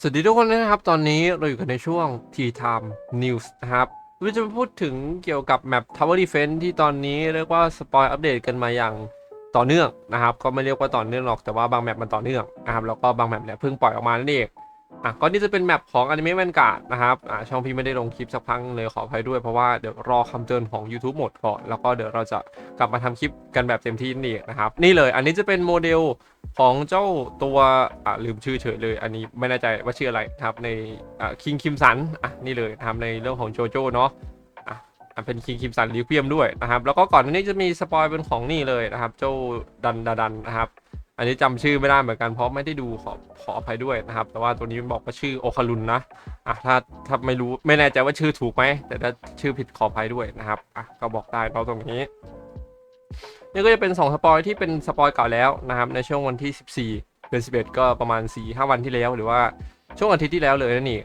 สวัสดีทุกคนนะครับ ตอนนี้เราอยู่กันในช่วง T Time News นะครับเราจะมาพูดถึงเกี่ยวกับแมป Tower Defense ที่ตอนนี้เรียกว่าสปอยอัปเดตกันมาอย่างต่อเนื่องนะครับ ก็ไม่เรียกว่าต่อเนื่องหรอกแต่ว่าบางแมปมันต่อเนื่องนะครับแล้วก็บางแมปเนี่ยเพิ่งปล่อยออกมานั่นเอง อะก็นี่จะเป็นแมปของ Anime Vanguard นะครับอะช่องพี่ไม่ได้ลงคลิปสักพักเลยขออภัยด้วยเพราะว่าเดี๋ยวรอคำเตือนของ YouTube หมดก่อน แล้วก็เดี๋ยวเราจะกลับมาทำคลิปกันแบบเต็มที่นี่นะครับ นี่เลยอันนี้จะเป็นโมเดลของเจ้าตัวอะลืมชื่อเฉยเลย อันนี้ไม่แน่ใจว่าชื่ออะไรนะครับในอะคิงคิมสันอะนี่เลยนะครับในเรื่องของโจโจ้เนาะอะเป็นคิงคิมสันลิเวียมด้วยนะครับแล้วก็ก่อนนี้จะมีสปอยเป็นของนี่เลยนะครับเจ้าดันดันนะครับ อันนี้จำชื่อไม่ได้เหมือนกันเพราะไม่ได้ดูขอขออภัยด้วยนะครับ แต่ว่าตัวนี้มันบอกว่าชื่อโอคารุนนะอะถ้าถ้าไม่รู้ไม่แน่ใจว่าชื่อถูกไหมแต่ถ้าชื่อผิดขออภัยด้วยนะครับอะก็บอกได้เราตรงนี้นี่ก็จะเป็น 2 สปอยที่เป็นสปอยเก่าแล้วนะครับในช่วงวันที่ 14เดือน11 ก็ประมาณ4-5วันที่แล้วหรือว่าช่วงอาทิตย์ที่แล้วเลยนั่นเอง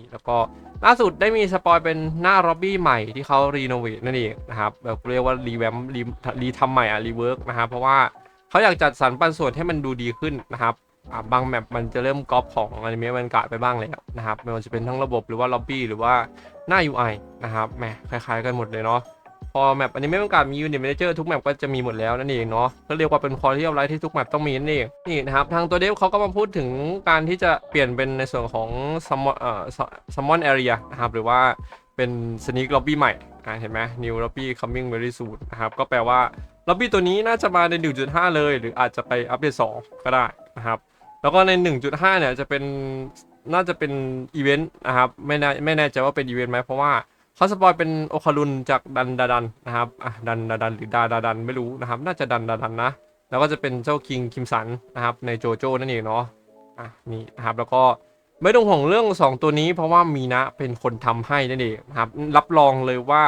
นี่แล้วก็ล่าสุดได้มีสปอยเป็นหน้าร็อบบี้ใหม่ที่เขารีโนเวทนั่นเองนะครับแบบเรียกว่ารีแวมรีรีทำใหม่อะรีเวิร์กนะครับเพราะว่าเขาอยากจัดสรรปันส่วนให้มันดูดีขึ้นนะครับบางแมปมันจะเริ่มก๊อปของอนิเมะวันการ์ดไปบ้างแล้วนะครับไม่ว่าจะเป็นทั้งระบบหรือว่าล็อบบี้หรือว่าหน้า UI นะครับแหมคล้ายๆกันหมดเลยเนาะ พอแมปอันิเมะวันการมียูนิตแมเนเจอร์ทุกแมปก็จะมีหมดแล้วนั่นเองเนาะก็เรียกว่าเป็นคอลิตี้ออฟไลท์ที่ทุกแมปต้องมีนั่นเองนี่นะครับทางตัวเดฟเขาก็มาพูดถึงการที่จะเปลี่ยนเป็นในส่วนของ summon เอ่อ summon area นะครับหรือว่าเป็น sneak lobby ใหม่อ่าเห็นไหม new lobby coming very soon นะครับก็แปลว่า lobby ตัวนี้น่าจะมาใน 1.5 เลย หรืออาจจะไปอัปเดต 2 ก็ได้นะครับแล้วก็ใน 1.5 เนี่ยจะเป็นน่าจะเป็นอีเวนต์นะครับไม่แน่ไม่แน่ใจว่าเป็นอีเวนต์ไหมเพราะว่า เขาสปอยเป็นโอคารุนจากดันดาดันนะครับอะดันดาดันหรือดาดาดันไม่รู้นะครับ น่าจะดันดาดันนะ แล้วก็จะเป็นเจ้าคิงคิมสันนะครับในโจโจ้นั่นเองเนาะอะนี่นะครับแล้วก็ไม่ต้องห่วงเรื่อง 2 ตัวนี้ เพราะว่ามีนะเป็นคนทำให้นั่นเองนะครับ รับรองเลยว่า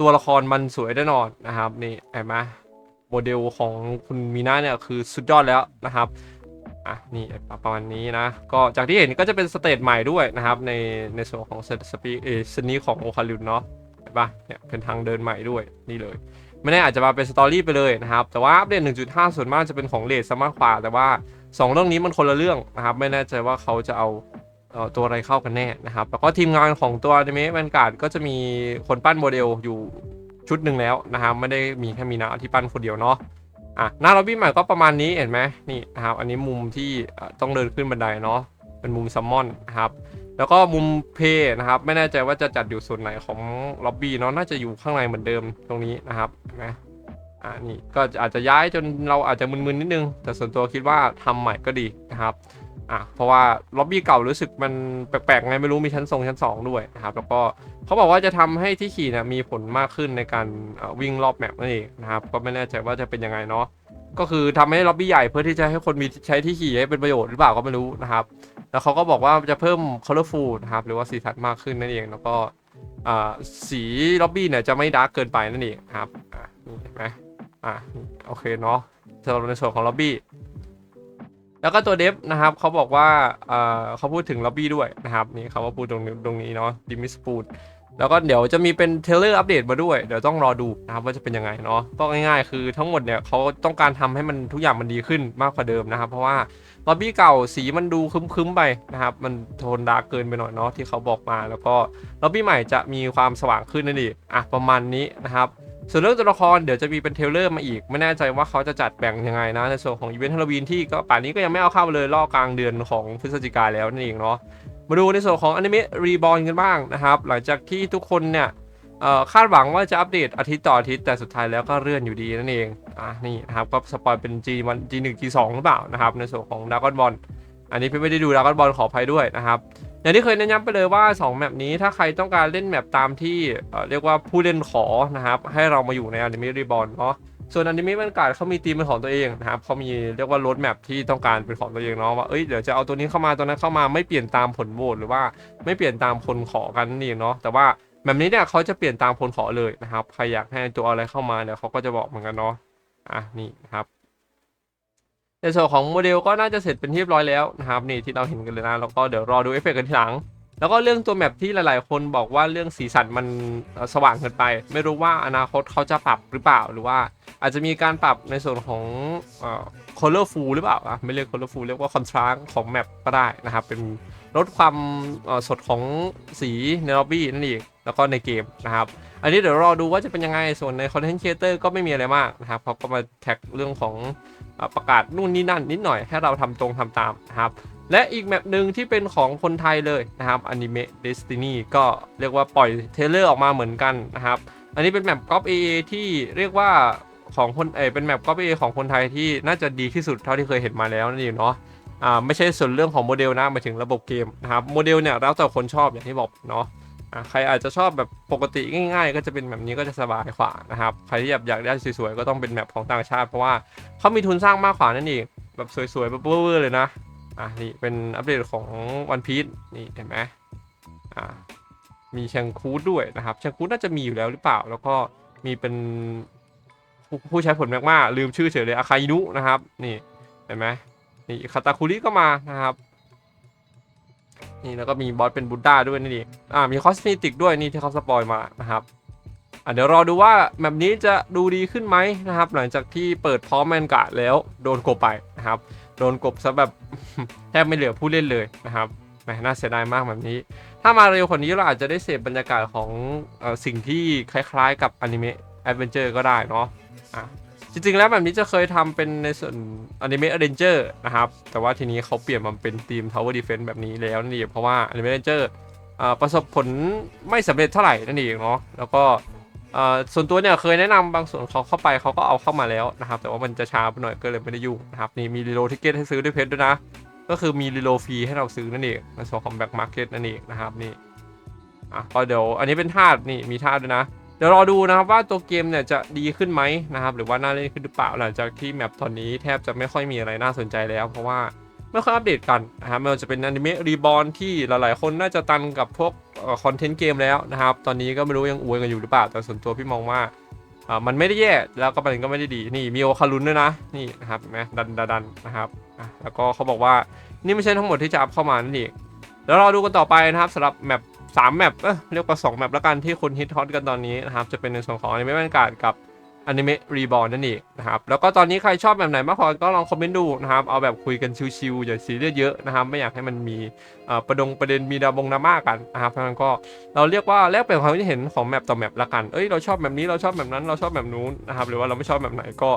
ตัวละครมันสวยแน่นอนนะครับนี่เห็นไหมโมเดลของคุณมีนะเนี่ยคือสุดยอดแล้วนะครับ อะนี่ประมาณนี้นะ ก็จากที่เห็นก็จะเป็นสเตจใหม่ด้วยนะครับ ในในส่วนของเซสปีเอสนี้ของโอคารุนเนาะเห็นปะเนี่ยเป็นทางเดินใหม่ด้วยนี่เลย ไม่แน่อาจจะมาเป็นสตอรี่ไปเลยนะครับ แต่ว่าอัปเดต 1.5 ส่วนมากจะเป็นของเลดซะมากกว่า แต่ว่า 2 เรื่องนี้มันคนละเรื่องนะครับ ไม่แน่ใจว่าเขาจะเอาเออตัวอะไรเข้ากันแน่นะครับ แล้วก็ทีมงานของตัวอนิเมะแวนการ์ดก็จะมีคนปั้นโมเดลอยู่ชุดหนึ่งแล้วนะครับไม่ได้มีแค่มีนาที่ปั้นคนเดียวเนาะ อะหน้าล็อบบี้ใหม่ก็ประมาณนี้เห็นไหมนี่นะครับอันนี้มุมที่ต้องเดินขึ้นบันไดเนาะเป็นมุมซัมมอนนะครับแล้วก็มุมเพย์นะครับไม่แน่ใจว่าจะจัดอยู่ส่วนไหนของล็อบบี้เนาะน่าจะอยู่ข้างในเหมือนเดิมตรงนี้นะครับเห็นไหมอ่านี่ก็อาจจะย้ายจนเราอาจจะมึนๆนิดนึง แต่ส่วนตัวคิดว่าทำใหม่ก็ดีนะครับ อะเพราะว่าล็อบบี้เก่ารู้สึกมันแปลกๆไงไม่รู้มีชั้นทรงชั้นสองด้วยนะครับแล้วก็เขาบอกว่าจะทำให้ที่ขี่เนี่ยมีผลมากขึ้นในการวิ่งรอบแมปนั่นเองนะครับก็ไม่แน่ใจว่าจะเป็นยังไงเนาะก็คือทำให้ล็อบบี้ใหญ่เพื่อที่จะให้คนมีใช้ที่ขี่ให้เป็นประโยชน์หรือเปล่าก็ไม่รู้นะครับ แล้วเขาก็บอกว่าจะเพิ่ม colorful นะครับหรือว่าสีสันมากขึ้นนั่นเอง แล้วก็อ่าสีล็อบบี้เนี่ยจะไม่ดาร์กเกินไปนั่นเองครับอ่านี่เห็นไหมอ่าโอเคเนาะสำหรับในส่วนของล็อบบี้ แล้วก็ตัวเดฟนะครับเขาบอกว่าเอ่อเขาพูดถึงล็อบบี้ด้วยนะครับนี่เขาว่าพูดตรงนี้ตรงนี้เนาะดิมิสปูดแล้วก็เดี๋ยวจะมีเป็นเทเลอร์อัปเดตมาด้วย เดี๋ยวต้องรอดูนะครับว่าจะเป็นยังไงเนาะก็ง่ายๆ คือทั้งหมดเนี่ยเขาต้องการทำให้มันทุกอย่างมันดีขึ้นมากกว่าเดิมนะครับ เพราะว่าล็อบบี้เก่าสีมันดูคึมๆไปนะครับ มันโทนดาร์กเกินไปหน่อยเนาะที่เขาบอกมา แล้วก็ล็อบบี้ใหม่จะมีความสว่างขึ้นนั่นเองอะประมาณนี้นะครับ ส่วนเรื่องตัวละครเดี๋ยวจะมีเป็นเทเลอร์มาอีก ไม่แน่ใจว่าเขาจะจัดแบ่งยังไงนะ ในส่วนของอีเวนต์ฮาโลวีนที่ก็ป่านนี้ก็ยังไม่เอาเข้าเลยลอกลางเดือนของพฤศจิกาแล้วนั่นเองเนาะมาดูในส่วนของอนิเมะรีบอ n กันบ้างนะครับ หลังจากที่ทุกคนเนี่ยคาดหวังว่าจะอัปเดตอาทิตย์ต่ออาทิตย์แต่สุดท้ายแล้วก็เลื่อนอยู่ดีนั่นเองอะนี่นะครับก็สปอยเป็น G วัน G1 G2 หรือเปล่านะครับในส่วนของดากอนบอลอันนี้พี่ไม่ได้ดูดากอนบอลขออภัยด้วยนะครับ อย่างที่เคยแนะนำไปเลยว่า 2 แมปนี้ถ้าใครต้องการเล่นแมปตามที่เรียกว่าผู้เล่นขอนะครับให้เรามาอยู่ในอนิเมะรีบอ n เนาะส่วนอนิเมะมันการเขามีธีมเป็นของตัวเองนะครับเขามีเรียกว่า road map ที่ต้องการเป็นของตัวเองเนาะว่าเอ้ยเดี๋ยวจะเอาตัวนี้เข้ามาตัวนั้นเข้ามาไม่เปลี่ยนตามผลโหวตหรือว่าไม่เปลี่ยนตามคนขอกันนั่เนาะแต่ว่าแบบนี้เนี่ยเขาจะเปลี่ยนตามคนขอเลยนะครับใครอยากให้ตัวอะไรเข้ามาเนี่ยเขาก็จะบอกเหมือนกันเนาะอะนี่ครับ ในส่วนของโมเดลก็น่าจะเสร็จเป็นที่เรียบร้อยแล้วนะครับนี่ที่เราเห็นกันเลยนะแล้วก็เดี๋ยวรอดูเอฟเฟกต์กันทีหลัง แล้วก็เรื่องตัวแมปที่หลายๆ คนบอกว่าเรื่องสีสันมันสว่างเกินไป ไม่รู้ว่าอนาคตเขาจะปรับหรือเปล่าหรือว่า อาจจะมีการปรับในส่วนของเอ่อ colorful หรือเปล่าไม่เรียกคอลเลอร์ฟูลเรียกว่าคอนทราสต์ของแมปก็ได้นะครับเป็น ลดความสดของสีในล็อบบี้นั่นเองแล้วก็ในเกมนะครับ อันนี้เดี๋ยวรอดูว่าจะเป็นยังไง ส่วนใน content creator ก็ไม่มีอะไรมากนะครับเขาก็มาแท็กเรื่องของอประกาศนู่นนี่นั่นนิดหน่อยให้เราทำตรงทำตามนะครับ และอีกแมปหนึ่งที่เป็นของคนไทยเลยนะครับอนิเมะ Destiny ก็เรียกว่าปล่อยเทเลอร์ออกมาเหมือนกันนะครับ อันนี้เป็นแมปก๊อปเอที่เรียกว่าของคนเออเป็นแมปก๊อปเอของคนไทยที่น่าจะดีที่สุดเท่าที่เคยเห็นมาแล้วนั่นเองเนาะ อ่าไม่ใช่ส่วนเรื่องของโมเดลนะหมายถึงระบบเกมนะครับโมเดลเนี่ยแล้วแต่คนชอบอย่างที่บอกเนาะอ่าใครอาจจะชอบแบบปกติง่าย ๆ ก็จะเป็นแบบนี้ก็จะสบายกว่านะครับใครที่อยากอยากได้สวยๆก็ต้องเป็นแมปของต่างชาติ เพราะว่าเขามีทุนสร้างมากกว่านั่นเองแบบสวยๆแบบเวอร์ๆเลยนะอะนี่เป็นอัปเดตของ One Piece นี่เห็นไหมอ่ามีแชงคูดด้วยนะครับแชงคูดน่าจะมีอยู่แล้วหรือเปล่า แล้วก็มีเป็นผู้ผู้ใช้ผลแมกมาลืมชื่อเฉยเลยอาคาอินุนะครับ นี่เห็นไหม นี่คาตาคุริก็มานะครับ นี่แล้วก็มีบอสเป็นบุดด้าด้วยนี่อ่ามีคอสเมติกด้วยนี่ที่เขาสปอยมานะครับอะเดี๋ยวรอดูว่าแบบนี้จะดูดีขึ้นไหมนะครับ หลังจากที่เปิดพร้อมแมนกาดแล้วโดนกบไปนะครับ โดนกบซะแบบแทบไม่เหลือผู้เล่นเลยนะครับแหมน่าเสียดายมากแบบนี้ ถ้ามาเร็วกว่านี้เราอาจจะได้เสพบรรยากาศของอสิ่งที่คล้ายๆ กับอนิเมะแอดเวนเจอร์ก็ได้เนาะอะ จริง ๆ แล้วแบบนี้จะเคยทำเป็นในส่วนอนิเมะ a อ e เจอร์นะครับ แต่ว่าทีนี้เขาเปลี่ยนมาเป็นทีม Tower Defense แบบนี้แล้วนั่นเองเพราะว่าอนิเมะ a อ e เจอร์ประสบผลไม่สำเร็จเท่าไหร่นั่นเองเนาะแล้วก็ส่วนตัวเนี่ยเคยแนะนำบางส่วนเขาเข้าไปเขาก็เอาเข้ามาแล้วนะครับ แต่ว่ามันจะช้าไปหน่อยก็เลยไม่ได้ยุ่งนะครับนี่มีรีโลทิเกตให้ซื้อด้วยเพชรด้วยนะ ก็คือมีรีโลฟรีให้เราซื้อนั่นเองในส่วนของแบ็กมาร์เก็ตนั่นเองนะครับนี่อะก็เดี๋ยวอันนี้เป็นธาตุนี่มีธาตุด้วยนะ เดี๋ยวรอดูนะครับว่าตัวเกมเนี่ยจะดีขึ้นไหมนะครับหรือว่าน่าเล่นขึ้นหรือเปล่าหลังจากที่แมปตอนนี้แทบจะไม่ค่อยมีอะไรน่าสนใจแล้ว เพราะว่าไม่ค่อยอัปเดตกันนะครับไม่ว่าจะเป็นอนิเมะรีบอ n ที่หลายๆ คนน่าจะตันกับพวกคอนเทนต์เกมแล้วนะครับตอนนี้ก็ไม่รู้ยังอวยกันอยู่หรือเปล่า แต่ส่วนตัวพี่มองว่ามันไม่ได้แย่แล้วก็มันก็ไม่ได้ดีนี่มีโอคารุนด้วยนะนี่นะครับนไหมดันดันดันนะครับแล้วก็เขาบอกว่านี่ไม่ใช่ทั้งหมดที่จะอัพเข้ามานั่นเองแล้วเราดูกันต่อไปนะครับสำหรับแมป สามแมปเอ้ยเรียกว่าสองแมปแล้วกันที่คนฮิตฮอตกันตอนนี้นะครับ จะเป็นในส่วนของอนิเมะแวนการ์ดกับอนิเมะรีบอ n นั่นเองนะครับแล้วก็ตอนนี้ใครชอบแบบไหนมากพอก็ลองคอมเมนต์ดูนะครับ เอาแบบคุยกันชิวๆอย่าซีเรียสเยอะนะครับ ไม่อยากให้มันมีประดงประเด็นมีดาบงดราม่ากันนะครับเพราะฉะนั้นก็เราเรียกว่าแลกเปลี่ยนความคิดเห็นของแมปต่อแมปละกันเอ้ยเราชอบแบบนี้เราชอบแบบนั้นเราชอบแบบนู้นนะครับหรือว่าเราไม่ชอบแบบไหนก็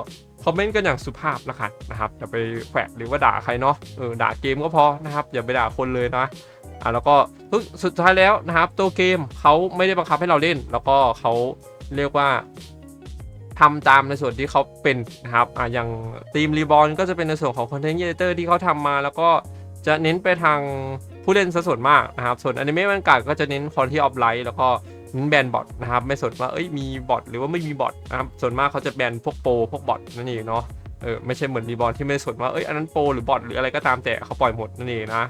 คอมเมนต์กันอย่างสุภาพละกันนะครับอย่าไปแขวะหรือว่าด่าใครเนาะเออด่าเกมก็พอนะครับอย่าไปด่าคนเลยนะ อะแล้วก็สุดท้ายแล้วนะครับ ตัวเกมเขาไม่ได้บังคับให้เราเล่น แล้วก็เขาเรียกว่าทำตามในส่วนที่เขาเป็นนะครับอะอย่างทีมรีบอลก็จะเป็นในส่วนของคอนเทนต์ e เตอร์ที่เขาทำมา แล้วก็จะเน้นไปทางผู้เล่นซะส่วนมากนะครับ ส่วนอนิเมะมันกาดก็จะเน้นคอนที่ออฟไลท์แล้วก็เน้นแบนบอทนะครับ ไม่สนว่าเอ้ยมีบอทหรือว่าไม่มีบอทนะครับ ส่วนมากเขาจะแบนพวกโปรพวกบอทนั่นเองเนาะเออไม่ใช่เหมือนรีบอลที่ไม่สนว่าเอ้ยอันนั้นโปรหรือบอทหรืออะไรก็ตามแต่เขาปล่อยหมดนั่นเองนะ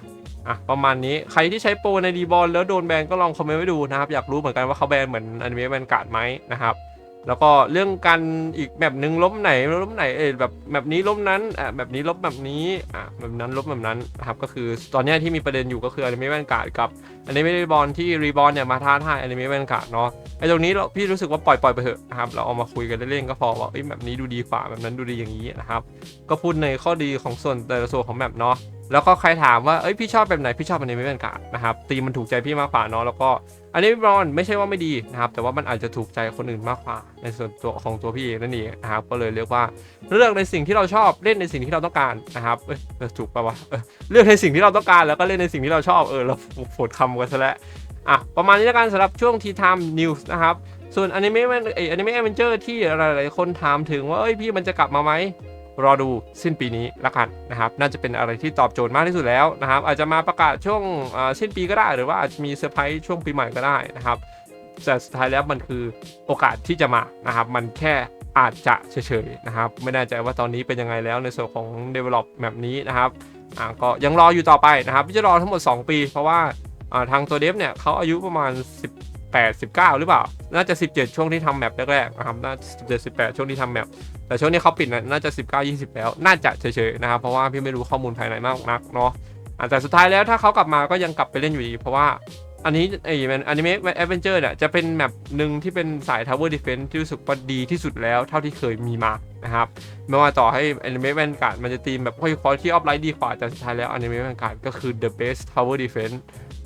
อะประมาณนี้ใครที่ใช้โปรในดีบอลแล้วโดนแบนก็ลองคอมเมนต์ไว้ดูนะครับ อยากรู้เหมือนกันว่าเขาแบนเหมือนอนิเมะแบนการ์ดไหมนะครับแล้วก็เรื่องการอีกแบบหนึ่งล้มไหนล้มไหนเออแบบแบบนี้ล้มนั้นอะแบบนี้ล้มแบบนี้อะแบบนั้นล้มแบบนั้นนะครับก็คือตอนนี้ที่มีประเด็นอยู่ก็คืออนิเมะแบนการ์ดกับอนิเมะรีบอลที่รีบอลเนี่ยมาท้าทายอนิเมะแบนการ์ดเนาะไอ้ตรงนี้เราพี่รู้สึกว่าปล่อยปล่อยไปเถอะนะครับเราเอามาคุยกันเล่นๆก็พอว่าเอ้ยแบบนี้ดูดีกว่าแบบนั้นดูดีอย่างนี้นะครับก็พูดในข้อดีของส่วนแต่ละส่วนของแมปเนาะ แล้วก็ใครถามว่าเอ้ยพี่ชอบแบบไหนพี่ชอบอันนี้ไม่เป็นกานะครับตีมันถูกใจพี่มากกว่าเนาะแล้วก็อันนี้บอลไม่ใช่ว่าไม่ดีนะครับ แต่ว่ามันอาจจะถูกใจคนอื่นมากกว่า ในส่วนตัวของตัวพี่เองนั่นเองนะครับก็เลยเรียกว่าเลือกในสิ่งที่เราชอบเล่นในสิ่งที่เราต้องการนะครับเอ้ยเอถูกปะวะเลือกในสิ่งที่เราต้องการแล้วก็เล่นในสิ่งที่เราชอบเออเราฝดคำกันซะแล้วอะประมาณนี้แล้วกันสำหรับช่วงทีไทม์นิวส์นะครับส่วนอนิเมะเออนิเมะแอเวนเจอร์ที่หลายๆคนถามถึงว่าเอ้ยพี่มันจะกลับมาไหม รอดูสิ้นปีนี้ละกันนะครับ น่าจะเป็นอะไรที่ตอบโจทย์มากที่สุดแล้วนะครับ อาจจะมาประกาศช่วงเอ่อสิ้นปีก็ได้ หรือว่าอาจจะมีเซอร์ไพรส์ช่วงปีใหม่ก็ได้นะครับแต่สุดท้ายแล้วมันคือโอกาสที่จะมานะครับ มันแค่อาจจะเฉยๆนะครับ ไม่แน่ใจว่าตอนนี้เป็นยังไงแล้วในส่วนของ develop แบบนี้นะครับอ่าก็ยังรออยู่ต่อไปนะครับจะรอทั้งหมด 2 ปี เพราะว่าทางตัวเดฟเนี่ยเขาอายุประมาณ 18 19 หรือเปล่า น่าจะ 17 ช่วงที่ทำแมปแรกๆนะครับ น่า17 18 ช่วงที่ทำแมป แต่ช่วงนี้เขาปิดนะน่าจะ 19 20 แล้ว น่าจะเฉยๆนะครับ เพราะว่าพี่ไม่รู้ข้อมูลภายในมากนักเนาะแต่สุดท้ายแล้วถ้าเขากลับมาก็ยังกลับไปเล่นอยู่ดี เพราะว่าอันนี้ไอ้มันอนิเมะแอดเวนเจอร์เนี่ยจะเป็นแมปหนึ่งที่เป็นสาย Tower Defense ที่รู้สึกว่าดีที่สุดแล้วเท่าที่เคยมีมานะครับไม่ว่าต่อให้อนิเมะแวนการ์ดมันจะตีมแบบค่อยคอที่ออฟไลท์ดีกว่าแต่สุดท้ายแล้วอนิเมะแวนการ์ดก็คือ the best Tower Defense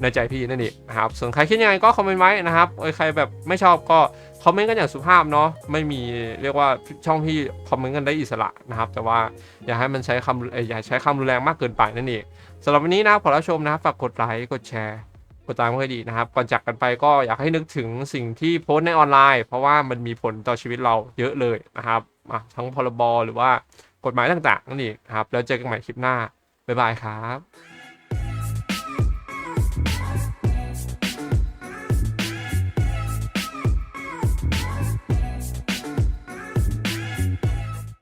ในใจพี่นั่นเองนะครับส่วนใครคิดยังไงก็คอมเมนต์ไว้นะครับเอ้ใครแบบไม่ชอบก็คอมเมนต์กันอย่างสุภาพเนาะไม่มีเรียกว่าช่องที่คอมเมนต์กันได้อิสระนะครับ แต่ว่าอย่าให้มันใช้คำอย่าใช้คำรุนแรงมากเกินไปนั่นเองสำหรับวันนี้นะขอรับชมนะครับฝากกดไลค์กดแชร์กดตามก็ดีนะครับก่อนจากกันไปก็อยากให้นึกถึงสิ่งที่โพสต์ในออนไลน์ เพราะว่ามันมีผลต่อชีวิตเราเยอะเลยนะครับทั้งพรบหรือว่ากฎหมายต่างๆนั่นเองครับแล้วเจอกันใหม่คลิปหน้าบ๊ายบายครับ